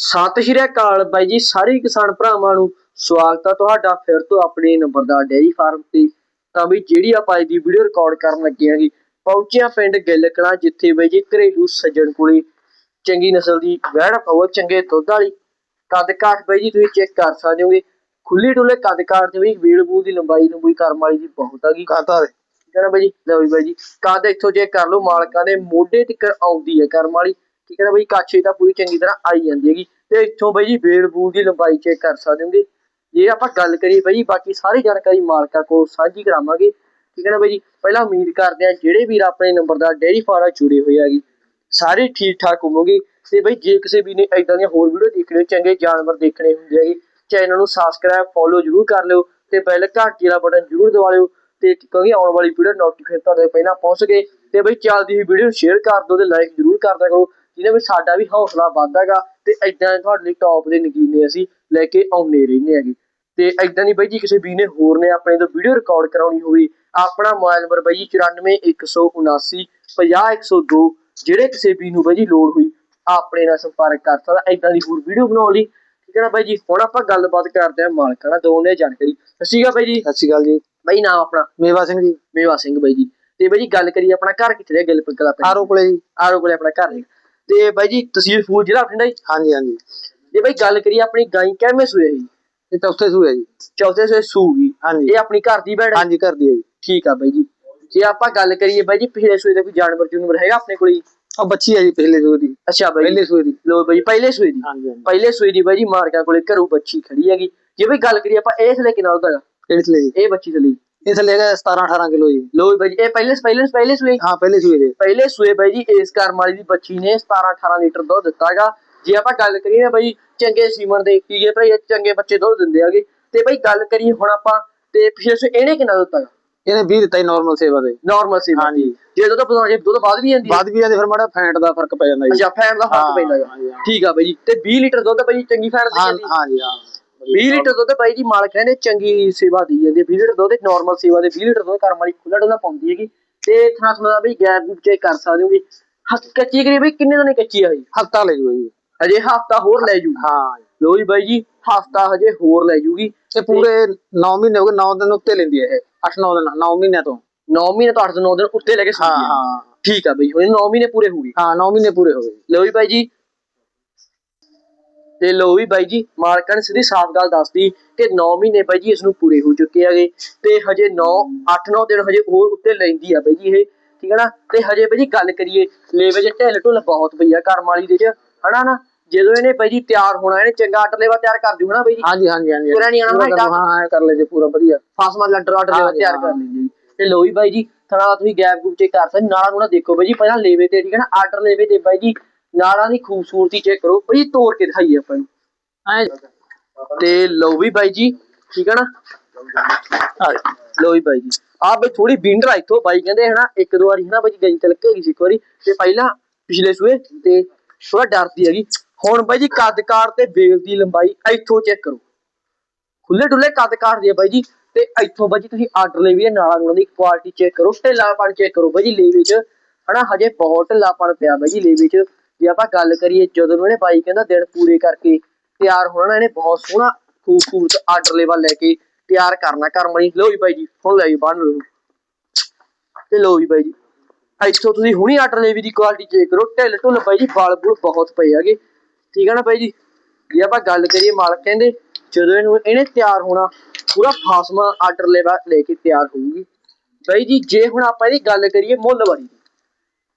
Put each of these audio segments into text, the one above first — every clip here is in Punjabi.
ਸਤਿ ਸ਼੍ਰੀ ਅਕਾਲ ਬਾਈ ਜੀ ਸਾਰੇ ਕਿਸਾਨ ਭਰਾਵਾਂ ਨੂੰ ਸਵਾਗਤ ਹੈ ਤੁਹਾਡਾ ਫਿਰ ਤੋਂ ਆਪਣੇ ਨੰਬਰਦਾਰ ਡੇਅਰੀ ਫਾਰਮ ਤੇ। ਤਾਂ ਵੀ ਜਿਹੜੀ ਆਪਾਂ ਅੱਜ ਦੀ ਵੀਡੀਓ ਰਿਕਾਰਡ ਕਰਨ ਲੱਗੇ ਆਂਗੇ ਪਹੁੰਚਿਆ ਪਿੰਡ ਗਿੱਲਕਣਾ ਜਿੱਥੇ ਬਾਈ ਜੀ ਘਰੇਲੂ ਸੱਜਣ ਕੋਲੇ ਚੰਗੀ ਨਸਲ ਦੀ ਵਹਿੜ ਪਾਓ ਚੰਗੇ ਦੁੱਧ ਵਾਲੀ। ਕੱਦ ਕਾਠ ਬਾਈ ਜੀ ਤੁਸੀਂ ਚੈੱਕ ਕਰ ਸਕਦੇ ਹੋਗੇ। ਖੁੱਲੀ ਡੁੱਲੇ ਕੱਦ ਕਾਠ ਤੇ ਵੀ ਵੀਲ ਬੂ ਦੀ ਲੰਬਾਈ ਲੰਬੂਈ ਕਰਮ ਵਾਲੀ ਦੀ ਬਹੁਤ ਹੈਗੀ ਕਾਤਾ ਠੀਕ ਹੈ ਨਾ ਬਾਈ ਜੀ? ਲਓ ਬਾਈ ਜੀ ਕੱਦ ਇੱਥੋਂ ਚੈੱਕ ਕਰ ਲਓ ਮਾਲਕਾਂ ਦੇ ਮੋਢੇ ਤੱਕ ਆਉਂਦੀ ਹੈ ਕਰਮ ਵਾਲੀ। ਠੀਕ ਹੈ ਨਾ ਬਾਈ ਕਾਛੇ ਤਾਂ ਪੂਰੀ ਚੰਗੀ ਤਰ੍ਹਾਂ ਆਈ ਜਾਂਦੀ ਹੈਗੀ। ਤੇ ਇੱਥੋਂ ਬਾਈ ਜੀ ਬੇਲ ਬੂਲ ਦੀ ਲੰਬਾਈ ਚੈੱਕ ਕਰ ਸਕਦੇ ਹੋਗੇ। ਜੇ ਆਪਾਂ ਗੱਲ ਕਰੀਏ ਬਾਈ ਜੀ, ਬਾਕੀ ਸਾਰੀ ਜਾਣਕਾਰੀ ਮਾਲਕਾਂ ਕੋਲ ਸਾਂਝੀ ਕਰਾਵਾਂਗੇ। ਠੀਕ ਹੈ ਨਾ ਬਾਈ ਜੀ ਪਹਿਲਾਂ ਉਮੀਦ ਕਰਦੇ ਆ ਜਿਹੜੇ ਵੀਰ ਆਪਣੇ ਨੰਬਰ ਦਾ ਡੇਅਰੀ ਫਾਰਮ ਜੁੜੇ ਹੋਏ ਹੈਗੇ ਸਾਰੇ ਠੀਕ ਠਾਕ ਹੋਵੋਗੇ। ਤੇ ਬਈ ਜੇ ਕਿਸੇ ਵੀ ਨੇ ਇਦਾਂ ਦੀਆਂ ਹੋਰ ਵੀਡੀਓ ਦੇਖਣੇ ਚੰਗੇ ਜਾਨਵਰ ਦੇਖਣੇ ਹੁੰਦੇ ਹੈਗੇ ਚੈਨਲ ਨੂੰ ਸਬਸਕ੍ਰਾਈਬ ਫੋਲੋ ਜਰੂਰ ਕਰ ਲਿਓ ਤੇ ਬੈਲ ਘੰਟੀ ਵਾਲਾ ਬਟਨ ਜਰੂਰ ਦਬਾ ਲਿਓ। ਤੇ ਕਿਉਂਕਿ ਆਉਣ ਵਾਲੀ ਵੀਡੀਓ ਨੋਟੀਫਿਕੇਸ਼ਨ ਤੁਹਾਡੇ ਪਹਿਲਾਂ ਪਹੁੰਚ ਗਏ। ਤੇ ਬਈ ਚੱਲਦੀ ਹੋਈ ਵੀਡੀਓ ਨੂੰ ਸ਼ੇਅਰ ਕਰ ਦਿਓ ਤੇ ਲਾਈਕ ਜਰੂਰ ਕਰਦਾ ਕਰੋ। ਜਿਹਨੇ ਵੀ ਸਾਡਾ ਵੀ ਹੌਸਲਾ ਵਧਦਾਗਾ ਤੇ ਇਦਾਂ ਤੁਹਾਡੇ ਲਈ ਟੌਪ ਦੇ ਨਗੀਨੇ ਅਸੀਂ ਲੈ ਕੇ ਆਉਂਦੇ ਰਹਿੰਦੇ ਹੈਗੇ। ਤੇ ਇਦਾਂ ਦੀ ਬਾਈ ਜੀ ਕਿਸੇ ਵੀ ਨੇ ਹੋਰ ਨੇ ਆਪਣੇ ਤੋਂ ਵੀਡੀਓ ਰਿਕਾਰਡ ਕਰਾਉਣੀ ਹੋਵੇ ਆਪਣਾ ਮੋਬਾਈਲ ਨੰਬਰ ਬਾਈ ਜੀ 94179 50102 ਜਿਹੜੇ ਕਿਸੇ ਵੀ ਨੂੰ ਬਾਈ ਜੀ ਲੋੜ ਹੋਈ ਆਪਣੇ ਨਾਲ ਸੰਪਰਕ ਕਰ ਸਕਦਾ ਇਦਾਂ ਦੀ ਹੋਰ ਵੀਡੀਓ ਬਣਾਉਣ ਲਈ। ਠੀਕ ਹੈ ਨਾ ਬਾਈ ਜੀ? ਹੁਣ ਆਪਾਂ ਗੱਲਬਾਤ ਕਰਦੇ ਹਾਂ ਮਾਲਕਾਂ ਨਾਲ ਦੋਨੇ ਜਾਣਕਾਰੀ। ਸਤਿ ਸ਼੍ਰੀ ਅਕਾਲ ਬਾਈ ਜੀ। ਸਤਿ ਸ਼੍ਰੀ ਅਕਾਲ ਜੀ। ਬਾਈ ਨਾਮ ਆਪਣਾ? ਮੇਵਾ ਸਿੰਘ ਜੀ। ਮੇਵਾ ਸਿੰਘ ਬਾਈ ਜੀ। ਤੇ ਬਾਈ ਜੀ ਗੱਲ ਕਰੀਏ ਆਪਣਾ ਘਰ ਕਿੱਥੇ ਹੈ ਗਿੱਲ ਪਿੰਕਲਾ ਪਿੰਡ? ਆਰੋ ਕੋਲੇ ਜੀ। ਆਰੋ ਕੋਲੇ ਆਪਣਾ ਘਰ ਹੈ ਤੇ ਬਾਈ ਜੀ ਤਹਿਸੀਲ ਫੂਲ ਜ਼ਿਲ੍ਹਾ ਬਠਿੰਡਾ ਜੀ ਹਾਂਜੀ ਹਾਂਜੀ। ਜੇ ਬਾਈ ਗੱਲ ਕਰੀਏ ਆਪਣੀ ਗਾਈ ਕਿਵੇਂ ਸੂਏ ਜੀ ਇਹ ਚੌਥੇ ਸੂਏ ਜੀ। ਚੌਥੇ ਸੂਏ ਸੂਗੀ ਹਾਂਜੀ। ਇਹ ਆਪਣੀ ਘਰ ਦੀ ਹੈ? ਹਾਂਜੀ ਕਰਦੀ ਹੈ ਜੀ। ਠੀਕ ਆ ਬਾਈ ਜੀ। ਜੇ ਆਪਾਂ ਗੱਲ ਕਰੀਏ ਬਾਈ ਜੀ ਪਿਛਲੇ ਸੂਏ ਦਾ ਕੋਈ ਜਾਨਵਰ ਜੂਨਵਰ ਹੈਗਾ ਆਪਣੇ ਕੋਲ ਜੀ? ਉਹ ਬੱਚੀ ਹੈ ਜੀ ਪਹਿਲੇ ਸੂਏ ਦੀ। ਅੱਛਾ ਬਾਈ ਪਹਿਲੇ। ਸੂਏ ਦੀ। ਲੋ ਬਾਈ ਪਹਿਲੇ ਸੂਏ ਦੀ। ਹਾਂਜੀ ਹਾਂਜੀ। ਪਹਿਲੇ ਸੂਏ ਦੀ ਬਾਈ ਜੀ ਮਾਰਕਾਂ ਕੋਲੇ ਘਰੋਂ ਬੱਚੀ ਖੜੀ ਹੈਗੀ। ਜੇ ਬਈ ਗੱਲ ਕਰੀਏ ਆਪਾਂ ਇਸ ਲੈ ਕਿੰਨਾ ਉਹਦਾ ਕਿਹੜੇ ਥਲੇ ਜੀ। ਇਹ ਬੱਚੀ ਥਲੀ ਇਹ ਥਲੇ ਹੈਗਾ 17 18 ਕਿਲੋ ਜੀ। ਲੋ ਬਾਈ ਜੀ। ਇਹ ਪਹਿਲੇ ਪਹਿਲੇ ਪਹਿਲੇ ਸੂਏ? ਹਾਂ ਪਹਿਲੇ ਸੂਏ ਦੇ। ਪਹਿਲੇ ਸੂਏ ਬਾਈ ਜੀ ਇਸ ਕਰਮ ਵਾਲੀ ਦੀ ਬੱਚੀ ਨੇ 17 18 ਲੀਟਰ ਦੁੱਧ ਦਿੱਤਾਗਾ ਜੇ ਆਪਾਂ ਗੱਲ ਕਰੀਏ ਨਾ ਬਾਈ ਚੰਗੇ ਸੀਮਨ ਦੇ ਕੀ ਜੇ ਭਾਈ ਚੰਗੇ ਬੱਚੇ ਦੁੱਧ ਦਿੰਦੇ ਆਗੇ ਤੇ ਬਾਈ ਗੱਲ ਕਰੀਏ ਹੁਣ ਆਪਾਂ ਤੇ ਸੂਏ ਇਹਨੇ ਕਿੰਨਾ ਦਿੱਤਾ ਇਹਨੇ 20 ਦਿੱਤਾ ਨਾਰਮਲ ਸੇਵਾ ਦੇ। ਨਾਰਮਲ ਸੀ ਹਾਂਜੀ। ਜੇ ਦੁੱਧ ਪਤਾ ਜੇ ਦੁੱਧ ਬਾਅਦ ਵੀ ਜਾਂਦੀ ਬਾਅਦ ਵੀ ਜਾਂਦੇ ਫਿਰ ਮਾੜਾ ਫੈਂਟ ਦਾ ਫ਼ਰਕ ਪੈ ਜਾਂਦਾ ਜੀ। ਅੱਛਾ ਫੈਨ ਦਾ ਫ਼ਰਕ ਪੈਂਦਾ। ਠੀਕ ਆ ਬਾਈ ਜੀ। ਤੇ 20 ਲੀਟਰ ਦੁੱਧ ਬਾਈ ਚੰਗੀ ਫੈਨ ਦੀ ਜਾਂਦੀ ਹਾਂਜੀ ਹਾਂ। 20 ਲੀਟਰ ਦੁੱਧ ਬਾਈ ਜੀ ਮਾਲਕ ਕਹਿੰਦੇ ਚੰਗੀ ਸੇਵਾ ਦੀ ਜਾਂਦੀ ਹੈ। 20 ਲੀਟਰ ਦੁੱਧ ਨਾਰਮਲ ਸੇਵਾ ਦੇ 20 ਲੀਟਰ ਦੁੱਧ ਕਰਮ ਵਾਲੀ ਖੁੱਲਾ ਡੁੱਲਾ ਪਾਉਂਦੀ ਹੈਗੀ। ਤੇ ਥਾਂ ਦਾ ਬਈ ਗੈਪ ਗੂਪ ਚੈੱਕ ਕਰ ਸਕਦੇ ਹੋਗੇ ਕੱਚੀ ਕਰੀ ਬਈ? ਕਿੰਨੇ ਦਿਨ ਕੱਚੀ ਆ ਬਈ ਹਫਤਾ ਲੈ ਜੂਗਾ ਜੀ। ਹਜੇ ਹਫਤਾ ਹੋਰ ਲੈ ਜੂ ਹਾਂ। ਲੋ ਜੀ ਬਾਈ ਜੀ ਹਫਤਾ ਹਜੇ ਹੋਰ ਲੈ ਜੂਗੀ। ਇਹ ਪੂਰੇ 9 ਮਹੀਨੇ ਹੋ ਗਏ 9 ਦਿਨ ਉੱਤੇ ਲੈਂਦੀ ਹੈ ਇਹ। 8 9 ਦਿਨ 9 ਮਹੀਨਿਆਂ ਤੋਂ। 9 ਮਹੀਨੇ ਤੋਂ 8 ਤੋਂ 9 ਦਿਨ ਉੱਤੇ ਲੈ ਕੇ ਸੁਣਦੀ ਹੈ ਠੀਕ ਆ ਬਈ ਹੁਣ 9 ਮਹੀਨੇ ਪੂਰੇ ਹੋ ਗਏ। ਹਾਂ 9 ਮਹੀਨੇ ਪੂਰੇ ਹੋ ਗਏ। ਲੋ ਜੀ ਬਾਈ ਜੀ ਤੇ ਲੋ ਵੀ ਬਾਈ ਜੀ ਮਾਲਕਾਂ ਨੇ ਸਿੱਧੀ ਸਾਫ਼ ਗੱਲ ਦੱਸਦੀ ਕਿ 9 ਮਹੀਨੇ ਬਾਈ ਜੀ ਇਸ ਨੂੰ ਪੂਰੇ ਹੋ ਚੁੱਕੇ ਹੈਗੇ ਤੇ ਹਜੇ 9 8-9 ਦਿਨ ਹਜੇ ਹੋਰ ਉੱਤੇ ਲੈਂਦੀ ਆ ਬਾਈ ਜੀ ਇਹ ਠੀਕ ਹੈ ਨਾ? ਤੇ ਹਜੇ ਬਾਈ ਜੀ ਗੱਲ ਕਰੀਏ ਲੇਵੇ ਚ ਢਿੱਲ ਢੁੱਲ ਬਹੁਤ ਪਈ ਆ ਕਰਮ ਵਾਲੀ ਦੇ ਚ ਹਨਾ ਨਾ? ਜਦੋਂ ਇਹਨੇ ਬਾਈ ਜੀ ਤਿਆਰ ਹੋਣਾ ਇਹਨੇ ਚੰਗਾ ਆਟਰ ਲੇਵਾ ਤਿਆਰ ਕਰ ਦੂਗਾ ਨਾ ਬਾਈ ਜੀ? ਹਾਂਜੀ ਹਾਂਜੀ ਹਾਂਜੀ। ਪੂਰਾ ਨੀ ਆਉਣਾ ਪੂਰਾ ਨਾ ਹਾਂ ਹਾਂ ਕਰ ਲੈ ਜੇ ਪੂਰਾ ਵਧੀਆ। ਫਾਸਮਾ ਲੱਟਰ ਆਟਰ ਲੇਵਾ ਹਾਂਜੀ, ਤਿਆਰ। ਕਰ ਲੈਂਦੀ ਤੇ ਲੋ ਵੀ ਬਾਈ ਜੀ ਥਣਾ ਤੁਸੀਂ ਗੈਪ ਗੂਪ ਚੈੱਕ ਕਰ ਸਕਦੇ ਨਾਲਾਂ ਨੂੰ ਨਾ ਦੇਖੋ ਬਾਈ ਜੀ ਪਹਿਲਾਂ ਲੇਵੇ ਤੇ ਠੀਕ ਹੈ ਨਾ? ਆਟਰ ਲੇਵੇ ਤੇ ਬਾਈ ਜੀ ਨਾਲਾਂ ਦੀ ਖੂਬਸੂਰਤੀ ਚੈੱਕ ਕਰੋ ਬਾਈ ਜੀ ਤੋੜ ਕੇ ਦਿਖਾਈਏ ਆਪਾਂ ਨੂੰ। ਐ ਤੇ ਲਓ ਵੀ ਬਾਈ ਜੀ, ਠੀਕ ਹੈ ਨਾ? ਆ ਲਓ ਵੀ ਬਾਈ ਜੀ। ਆ ਬਈ ਥੋੜੀ ਬਿੰਡ ਰਾ ਇੱਥੋਂ, ਬਾਈ ਕਹਿੰਦੇ ਹਨਾ, ਇੱਕ ਦੋ ਵਾਰੀ ਹਨਾ ਬਾਈ ਗਈ ਤਲਕ ਹੈਗੀ ਸੀ ਇੱਕ ਵਾਰੀ। ਤੇ ਪਹਿਲਾਂ ਪਿਛਲੇ ਸੂਏ, ਤੇ ਥੋੜਾ ਡਰਦੀ ਹੈਗੀ। ਹੁਣ ਬਾਈ ਜੀ ਕੱਦ ਕਾਰ ਤੇ ਵੇਲ ਦੀ ਲੰਬਾਈ ਇੱਥੋਂ ਚੈੱਕ ਕਰੋ। ਖੁੱਲੇ ਡੁੱਲੇ ਕੱਦ ਕਾਰ ਦੀ ਹੈ ਬਾਈ ਜੀ। ਤੇ ਇੱਥੋਂ ਬਾਈ ਜੀ ਤੁਸੀਂ ਆਰਡਰ ਲਈ ਵੀ ਇਹ ਨਾਲਾਂ ਨੂਲਾਂ ਦੀ ਕੁਆਲਿਟੀ ਚੈੱਕ ਕਰੋ। ਢਿੱਲਾਪਣ ਚੈੱਕ ਕਰੋ ਬਾਈ ਜੀ, ਲੇਵੇ ਚ। ਹਨਾ, ਹਜੇ ਬਹੁਤ ਢਿੱਲਾਪਣ ਪਿਆ ਬਾਈ ਜੀ, ਲੇਵੇ ਚ। ਜੇ ਆਪਾਂ ਗੱਲ ਕਰੀਏ ਜਦੋਂ ਨੂੰ ਇਹਨੇ ਬਾਈ ਕਹਿੰਦਾ ਦਿਨ ਪੂਰੇ ਕਰਕੇ ਤਿਆਰ ਹੋਣਾ ਨਾ ਇਹਨੇ ਬਹੁਤ ਸੋਹਣਾ ਖੂਬਸੂਰਤ ਆਰਡਰ ਲੈਵਲ ਲੈ ਕੇ ਤਿਆਰ ਕਰਨਾ ਕਰਮ ਲਈ ਲਓ ਜੀ ਬਾਈ ਜੀ ਹੁਣ ਲੈ ਜੀ ਬਾਹਰ ਨੂੰ। ਤੇ ਲਓ ਜੀ ਬਾਈ ਜੀ ਇੱਥੋਂ ਤੁਸੀਂ ਹੁਣੀ ਆਰਡਰ ਲੈਵੀ ਦੀ ਕੁਆਲਿਟੀ ਚੈੱਕ ਕਰੋ। ਢਿੱਲ ਢੁੱਲ ਬਾਈ ਜੀ ਬਲ ਬੁਲ ਬਹੁਤ ਪਏ ਹੈਗੇ। ਠੀਕ ਹੈ ਨਾ ਬਾਈ ਜੀ? ਜੇ ਆਪਾਂ ਗੱਲ ਕਰੀਏ ਮਾਲਕ ਕਹਿੰਦੇ ਜਦੋਂ ਇਹਨੂੰ ਇਹਨੇ ਤਿਆਰ ਹੋਣਾ ਪੂਰਾ ਫਾਸਮਾ ਆਰਡਰ ਲੈਵਾ ਲੈ ਕੇ ਤਿਆਰ ਹੋਊਗੀ। ਬਾਈ ਜੀ ਜੇ ਹੁਣ ਆਪਾਂ ਇਹਦੀ ਗੱਲ ਕਰੀਏ ਮੁੱਲ ਵਾਲੀ ਦੀ,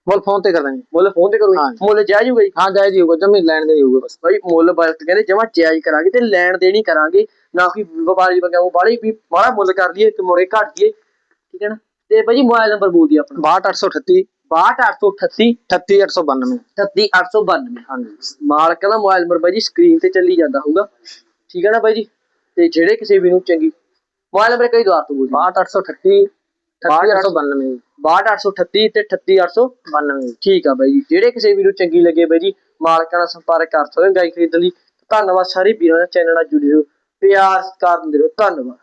ਮੁੱਲ ਫੋਨ ਤੇ ਕਰ ਦਾਂਗੇ। ਮੁੱਲ ਫੋਨ ਤੇ ਕਰੋ ਹਾਂਜੀ। ਮੁੱਲ ਜਾਇਜ਼ ਹੋਊਗਾ ਜੀ? ਹਾਂ ਜਾਇਜ਼ ਹੋਊਗਾ ਜਮੀ ਲੈਣ ਦੇ ਹੋਊਗਾ ਬਸ। ਬਾਈ ਮੁੱਲ ਬਲਕ ਕਹਿੰਦੇ ਜਮਾ ਜਾਇਜ਼ ਕਰਾਂਗੇ ਤੇ ਲੈਣ ਦੇਣੀ ਕਰਾਂਗੇ। ਨਾ ਕਿ ਵਪਾਰੀ ਬੰਗਾਂ ਬਾਲੀ ਵੀ ਬਾਹਲਾ ਮੁੱਲ ਕਰ ਲਈਏ ਤੇ ਮੋੜੇ ਘਟ ਜੀਏ ਠੀਕ ਹੈ ਨਾ? ਤੇ ਜੀ ਮੋਬਾਈਲ ਨੰਬਰ ਬੋਲ ਦਿਓ ਆਪਣਾ। 62838 62838 38892 38892 ਹਾਂਜੀ। ਮਾਲਕ ਦਾ ਮੋਬਾਈਲ ਨੰਬਰ ਬਾਈ ਜੀ ਸਕਰੀਨ ਤੇ ਚੱਲੀ ਜਾਂਦਾ ਹੋਊਗਾ। ਠੀਕ ਹੈ ਨਾ ਬਾਈ ਜੀ? ਤੇ ਜਿਹੜੇ ਕਿਸੇ ਵੀ ਨੂੰ ਚੰਗੀ ਮੋਬਾਈਲ ਨੰਬਰ ਕਈ ਦੁਆਰ ਤੋਂ ਬੋਲ 62838 38892 62838 ਤੇ 38892 ਠੀਕ ਆ ਬਾਈ ਜੀ। ਜਿਹੜੇ ਕਿਸੇ ਵੀਰ ਨੂੰ ਚੰਗੀ ਲੱਗੇ ਬਾਈ ਜੀ, ਮਾਲਕਾਂ ਨਾਲ ਸੰਪਰਕ ਕਰ ਸਕਦੇ ਹੋ, ਗਾਈ ਖਰੀਦਣ ਲਈ। ਧੰਨਵਾਦ ਸਾਰੇ ਵੀਰਾਂ ਦਾ। ਚੈਨਲ ਨਾਲ ਜੁੜੇ ਰਹੋ। ਪਿਆਰ ਸਤਿਕਾਰ ਦਿੰਦੇ ਰਹੋ। ਧੰਨਵਾਦ।